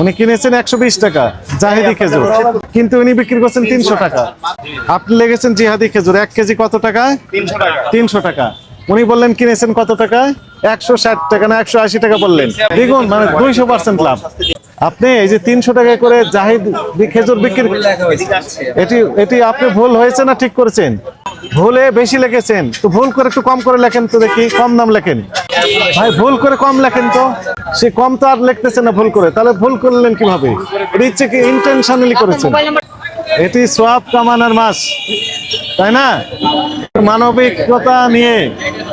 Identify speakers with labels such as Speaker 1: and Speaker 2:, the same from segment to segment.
Speaker 1: উনি কিনেছেন একশো বিশ টাকা জাহেদি খেজুর। কিন্তু উনি বিক্রি করছেন তিনশো টাকা। আপনি লেগেছেন জিহাদি খেজুর এক কেজি কত টাকা?
Speaker 2: তিনশো টাকা।
Speaker 1: তিনশো টাকা। উনি বললেন কিনেছেন কত টাকা? একশো ষাট টাকা না একশো আশি টাকা বললেন। দ্বিগুণ মানে দুইশো পার্সেন্ট লাভ। আপনি এই যে তিনশো টাকা করে জাহিদ খেজুর বিক্রি এটি এটি আপনি ভুল হয়েছে না ঠিক করেছেন? ভুলে বেশি লিখেছেন। তো ভুল করে একটু কম করে লেখেন তো দেখি, কম দাম লেখেন। ভাই, ভুল করে কম লেখেন তো। সে কম তো আর লিখতেছে না ভুল করে। তাহলে ভুল করলেন কীভাবে? ইচ্ছে কি ইন্টেনশনালি করেছেন? এটি সোয়াব কামানোর মাস, তাই না? মানবিকতা নিয়ে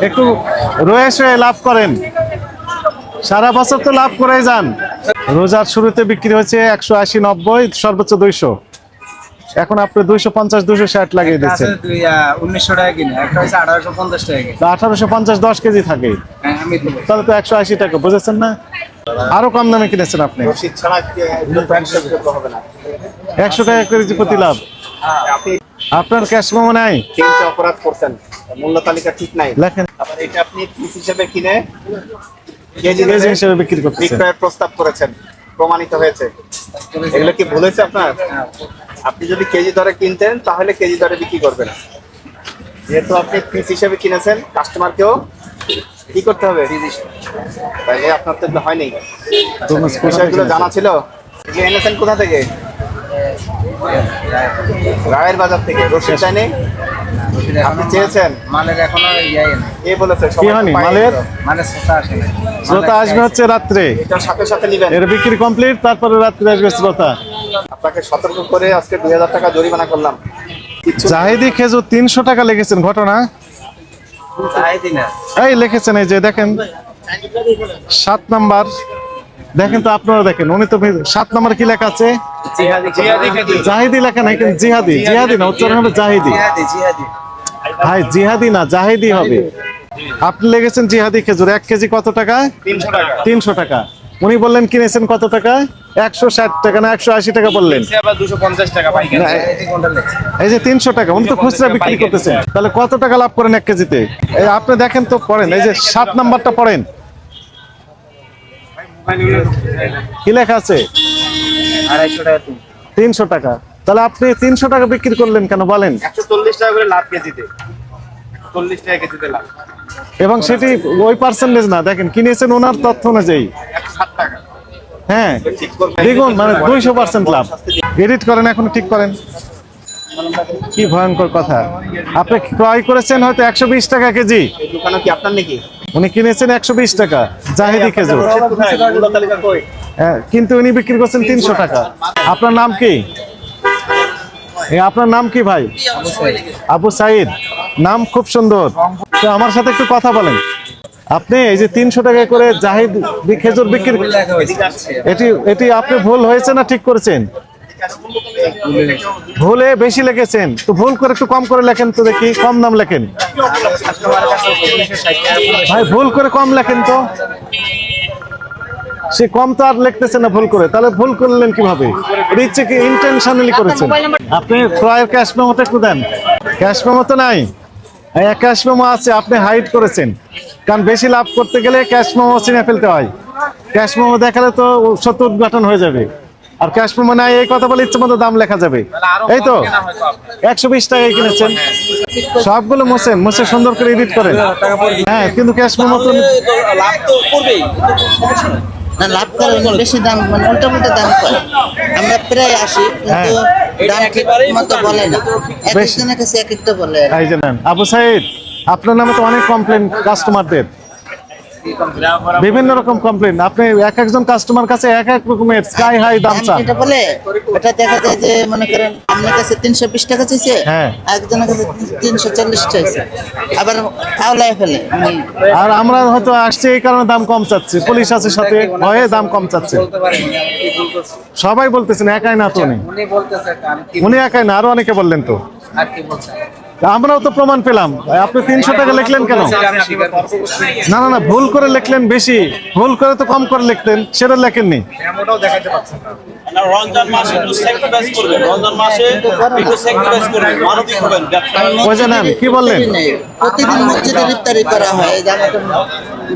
Speaker 1: একটু রয়ে শয়ে লাভ করেন। সারা বছর তো লাভ করে যান। রোজার শুরুতে বিক্রি হয়েছে একশো আশি নব্বই, সর্বোচ্চ দুইশো। এখন আপনি দুইশো পঞ্চাশ দুইশো ষাট লাগিয়ে দিচ্ছেন।
Speaker 3: উনিশশো টাকা কিনে একটা হচ্ছে আঠারোশো পঞ্চাশ টাকা
Speaker 1: আঠারোশো পঞ্চাশ দশ কেজি থাকে।
Speaker 3: হ্যাঁ।
Speaker 1: তাহলে তো একশো আশি টাকা বুঝেছেন না? আরও কম দামে কিনেছেন আপনি?
Speaker 2: রসিদ ছাড়া ব্যবসা করতে হবে না?
Speaker 1: একশো টাকা কেজি প্রতি লাভ। আপনার ক্যাশ মেমো নাই?
Speaker 2: তিনটে অপরাধ করছেন। মূল্য তালিকা ঠিক নাই।
Speaker 1: লেখেন।
Speaker 2: আবার এটা আপনি পিস হিসেবে কিনে কেজি
Speaker 1: কেজি হিসেবে বিক্রি করতেছেন।
Speaker 2: বিক্রয়ের প্রস্তাব করেছেন। প্রমাণিত হয়েছে। এগুলো কি ভুল হয়েছে আপনার? আপনি যদি কেজি দরে কিনতেন তাহলে কেজি দরে বিক্রি করবেন। যেহেতু আপনি পিস হিসেবে কিনেছেন কাস্টমারকেও কি করতে হবে? তাহলে আপনার তো হয়নি। বিষয়গুলো জানা ছিল। যে এনেছেন কোথা থেকে? রায়ের বাজার থেকে। রসিদ চাইনি আপনি চেয়েছেন?
Speaker 3: মালের এখনও ইয়াই
Speaker 2: এ বলেছে?
Speaker 1: কি হয়নি? মালের?
Speaker 3: মানে শ্রোতা আসে না
Speaker 1: শ্রোতা আসবে হচ্ছে রাত্রে।
Speaker 2: এটার সাথে সাথে নিবেন।
Speaker 1: এর বিক্রি কমপ্লিট তারপরে রাত্রে আসবে শ্রোতা
Speaker 2: আপনাকে সতর্ক করে আজকে দুই হাজার টাকা জরিমানা করলাম।
Speaker 1: জাহিদি খেজুর তিনশো টাকা লিখেছেন ঘটনা? এই লিখেছেন এই যে দেখেন সাত নাম্বার দেখেন তো আপনারা দেখেন উনি তো সাত নাম্বার কি লেখা আছে?
Speaker 2: জিহাদি জিহাদি
Speaker 1: জাহিদি লেখা নাই কিন্তু জিহাদি। জিহাদি না উচ্চারণ হবে জাহিদি।
Speaker 3: জিহাদি জিহাদি।
Speaker 1: ভাই জিহাদি না জাহিদি হবে। আপনি লেগেছেন জিহাদি খেজুর এক কেজি কত টাকা?
Speaker 2: তিনশো টাকা।
Speaker 1: তিনশো টাকা। উনি বললেন কিনেছেন কত টাকা? একশো ষাট টাকা না একশো আশি টাকা বললেন।
Speaker 3: এই
Speaker 1: যে তিনশো টাকা উনি তো খুচরা বিক্রি করতেছেন। তাহলে কত টাকা লাভ করেন এক কেজিতে? আপনি দেখেন তো পড়েন এই যে সাত নাম্বারটা পড়েন। কি লেখা আছে? তিনশো টাকা। তাহলে আপনি তিনশো টাকা বিক্রি করলেন কেন বলেন।
Speaker 2: টাকা করে লাভ কেজিতে। টাকা কেজিতে লাভ।
Speaker 1: এবং সেটি ওই পার্সেন্টেজ না দেখেন কিনেছেন ওনার তথ্য অনুযায়ী। হ্যাঁ দ্বিগুণ মানে দুইশো পার্সেন্ট লাভ। এডিট করেন এখন ঠিক করেন। কি ভয়ঙ্কর কথা। আপনি ক্রয় করেছেন হয়তো একশো বিশ টাকা কেজি।
Speaker 2: কি আপনার নাকি?
Speaker 1: উনি কিনেছেন একশো বিশ টাকা জাহিদি খেজুর? হ্যাঁ, কিন্তু উনি বিক্রি করছেন তিনশো টাকা। আপনার নাম কি? আপনার নাম কি ভাই? আবু সাইদ। নাম খুব সুন্দর। তো আমার সাথে একটু কথা বলেন। আপনি এই যে তিনশো টাকা করে জাহিদ খেজুর বিক্রি এটি এটি আপনি ভুল হয়েছে না ঠিক করেছেন? ভুলে বেশি লিখেছেন তো ভুল করে একটু কম করে লেখেন তো দেখি কম দাম লেখেন। ভাই ভুল করে কম লেখেন তো। সে কম তো আর লিখতেছে না ভুল করে। তাহলে ভুল করলেন কীভাবে? ইচ্ছে কি ইন্টেনশনালি করেছেন? আপনি ক্রয়ের ক্যাশ মেমোটা একটু দেন। ক্যাশ মেমো তো নাই। ক্যাশ মেমো আছে আপনি হাইড করেছেন। কারণ বেশি লাভ করতে গেলে ক্যাশ মেমো চিনে ফেলতে হয়। ক্যাশ মেমো দেখালে তো সত্য উদ্ঘাটন হয়ে যাবে। আর ক্যাশ মেমো নাই এই কথা বলে ইচ্ছে মতো দাম লেখা যাবে। এই তো একশো বিশ টাকায় কিনেছেন। সবগুলো মোছেন মুছে সুন্দর করে এডিট করেন। হ্যাঁ কিন্তু ক্যাশ মেমো তো
Speaker 3: লাভ তো করবেই।
Speaker 4: না লাভ করে বেশি দাম মানে উল্টা দাম করে। আমরা প্রায় আসি কিন্তু দাম ঠিক মতো বলে না। এক একজনের কাছে এক একটা বলে।
Speaker 1: এই যে নেন। আবু সাইদ আপনার নামে তো অনেক কমপ্লেন কাস্টমারদের বিভিন্ন রকম কমপ্লেন আপনি এক একজন কাস্টমার কাছে এক এক রকমের স্কাই হাই দাম চান।
Speaker 4: যেটা বলে ওটা দেখা যায় যে মনে করেন আপনার কাছে তিনশো বিশ টাকা চাইছে
Speaker 1: হ্যাঁ।
Speaker 4: একজনের কাছে তিনশো চল্লিশ চাইছে। আবার আওলায় ফেলে।
Speaker 1: আর আমরা হয়তো আসছি এই কারণে দাম কম চাচ্ছি। পুলিশ আছে সাথে ভয়ে দাম কম চাচ্ছে। সবাই বলতেছেন একাই না তো উনি।
Speaker 3: উনি বলতেছে
Speaker 1: উনি একাই না আরও অনেকে বললেন তো।
Speaker 3: আর কি বলছেন?
Speaker 1: আমরাও তো প্রমাণ পেলাম। আপনি তিনশো টাকা লিখলেন কেন? না না না ভুল করে লিখলেন বেশি। ভুল করে তো কম করে লিখতেন সেটা লেখেননি। কি বললেন?
Speaker 4: প্রতিদিন মসজিদের ইফতারি করা হয়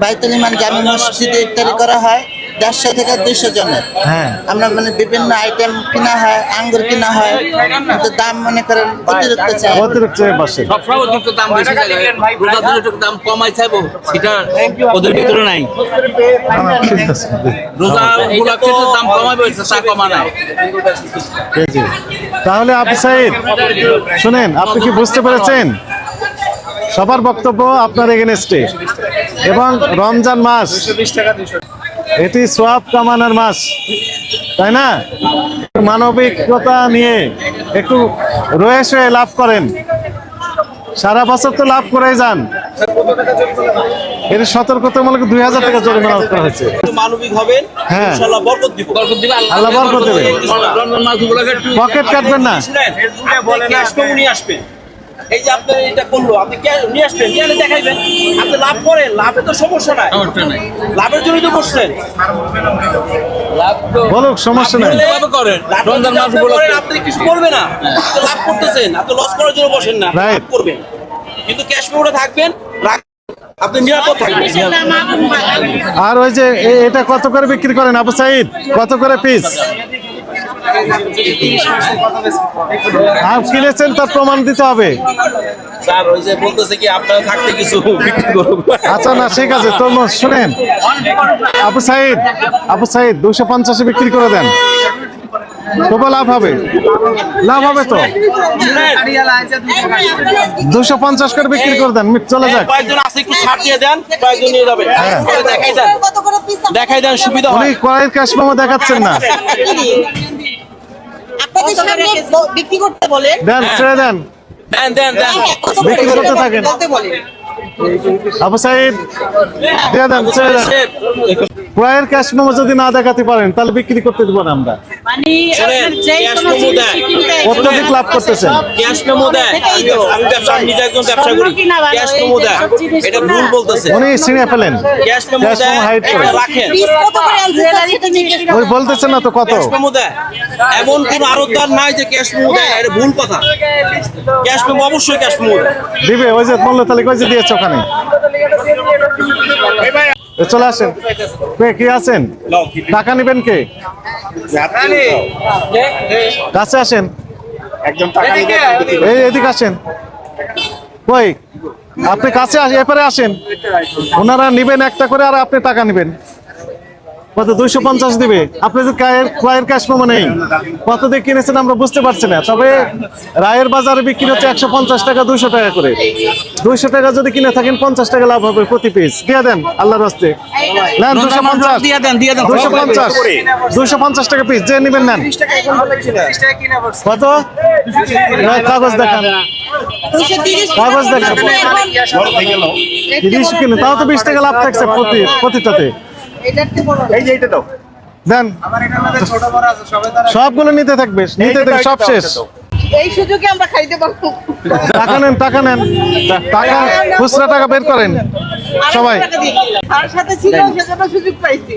Speaker 4: বাইতুল ইমান জামি মসজিদে ইফতারি করা হয়। দেড়শো থেকে দুইশো জনের।
Speaker 1: হ্যাঁ।
Speaker 4: আমরা মানে বিভিন্ন আইটেম কিনা হয় আঙ্গুর কিনা হয় কিন্তু দাম মনে করেন অতিরিক্ত চাই।
Speaker 1: অতিরিক্ত বসে।
Speaker 5: সবসময় অতিরিক্ত দাম বেশি রোজা দিলে একটু দাম কমাই চাইব সেটা ওদের ভিতরে নাই। রোজা গুলাকে যে দাম কমাবে তা কমা নাই।
Speaker 1: তাহলে আপু সাইদ শুনেন আপনি কি বুঝতে পেরেছেন? সবার বক্তব্য আপনার এগেনস্টে। এবং রমজান মাস এটি সোয়াব কামানোর মাস তাই না? মানবিকতা নিয়ে একটু রয়ে শয়ে লাভ করেন। সারা বছর তো লাভ করে যান। এর সতর্কতামূলক দুই হাজার টাকা জরিমানা করা হয়েছে।
Speaker 5: মানবিক হবেন
Speaker 1: হ্যাঁ।
Speaker 5: বরকত দিব। বরকত দিবে
Speaker 1: আল্লাহ বরকত দেবে।
Speaker 5: রমজান মাসগুলোকে একটু
Speaker 1: পকেট কাটবেন না।
Speaker 5: ক্যাশ আসবেন এই যে আপনি এটা করল আপনি নিয়ে আসবেন নিয়ে দেখাইবেন। আপনি লাভ করেন লাভে তো সমস্যা নাই। লাভের জন্যই তো বসছেন লাভ তো
Speaker 1: বলুক সমস্যা নেই।
Speaker 5: লাভ করেন। রমজান মাস করেন আপনি কিছু করবে না। আপনি লাভ করতেছেন আপনি লস করার জন্য বসেন না. লাভ করবেন। কিন্তু ক্যাশ মেমোটা থাকবেন আপনি নিরাপদ থাকবেন।
Speaker 1: আর ওই যে এটা কত করে বিক্রি করেন আবু সাইদ? কত করে পিস আর কিনেছেন তার প্রমাণ দিতে হবে।
Speaker 5: স্যার ওই যে বলতেছে কি আপনারা থাকতে কিছু বিক্রি করুন।
Speaker 1: আচ্ছা না ঠিক আছে তো শুনেন। আবু সাইদ আবু সাইদ দুশো পঞ্চাশে বিক্রি করে দেন। তবু লাভ হবে। লাভ হবে তো? দুশো পঞ্চাশ করে বিক্রি করে দেন চলে যাক। হ্যাঁ।
Speaker 5: দেখাই দেন। সুবিধা
Speaker 1: উনি কয়ের ক্যাশ দেখাচ্ছেন না।
Speaker 6: আপনাদের সামনে বিক্রি করতে বলেন।
Speaker 1: দেন ছেড়ে দেন।
Speaker 5: দেন দেন দেন।
Speaker 1: বিক্রি করতে থাকেন। আবু সাইদ দিয়ে দেন ছেড়ে দেন। ক্রয়ের ক্যাশ মেমো যদি না দেখাতে পারেন তাহলে বিক্রি করতে দিব না আমরা।
Speaker 6: মানে
Speaker 1: অত্যধিক লাভ করতেছেন।
Speaker 5: ক্যাশ মেমো দেয় আমি ব্যবসা নিজে একজন ব্যবসা করি
Speaker 6: স্বর্ণ কিনা ভালো,
Speaker 5: ক্যাশ মেমো দেয় এটা ভুল বলতেছে।
Speaker 1: উনি ছিঁড়ে ফেলেন।
Speaker 5: ক্যাশ মেমো দেয়
Speaker 1: করে।
Speaker 5: রাখেন
Speaker 1: ওই বলতেছেন না তো কত?
Speaker 5: ক্যাশ মেমো দেয় এমন কোন আরোদ্দার নাই যে ক্যাশ মেমো দেয় এটা ভুল কথা। ক্যাশ মেমো অবশ্যই ক্যাশ মেমো
Speaker 1: দিবে ওই যে মূল্য তালিকা ওই যে দিয়েছে ওখানে। চলে আসেন। কে কি আছেন? টাকা নেবেন কে? কাছে আসেন।
Speaker 2: একজন টাকা।
Speaker 1: এই এদিকে আসেন। কই? আপনি কাছে আসেন এপারে আসেন। ওনারা নিবেন একটা করে আর আপনি টাকা নেবেন। কত? দুইশো পঞ্চাশ দিবে। আপনি যে ক্রয়ের ক্যাশ মেমো নেই কত দিয়ে কিনেছেন আমরা বুঝতে পারছি না। তবে রায়ের বাজারে বিক্রি হচ্ছে একশো পঞ্চাশ টাকা দুইশো টাকা করে। দুইশো টাকা যদি কিনে থাকেন পঞ্চাশ টাকা লাভ হবে প্রতি পিস দিয়ে দেন আল্লাহর রাস্তে। নেন দুশো পঞ্চাশ। দুশো পঞ্চাশ। দুশো পঞ্চাশ টাকা পিস যে নেবেন নেন। কত? কাগজ দেখান। কাগজ দেখান। তিরিশ কিলো তাও তো বিশ টাকা লাভ থাকছে প্রতি প্রতিটাতে।
Speaker 2: এই যে এটা দাও।
Speaker 1: দেন। সবগুলো নিতে থাকবে নিতে থাকবে সব শেষ।
Speaker 6: এই সুযোগে আমরা খাইতে পারব।
Speaker 1: টাকা নেন টাকা নেন। টাকা খুচরা টাকা বের করেন। সবাই।
Speaker 6: তার সাথে ছিল সেজন্য সুযোগ পাইছি।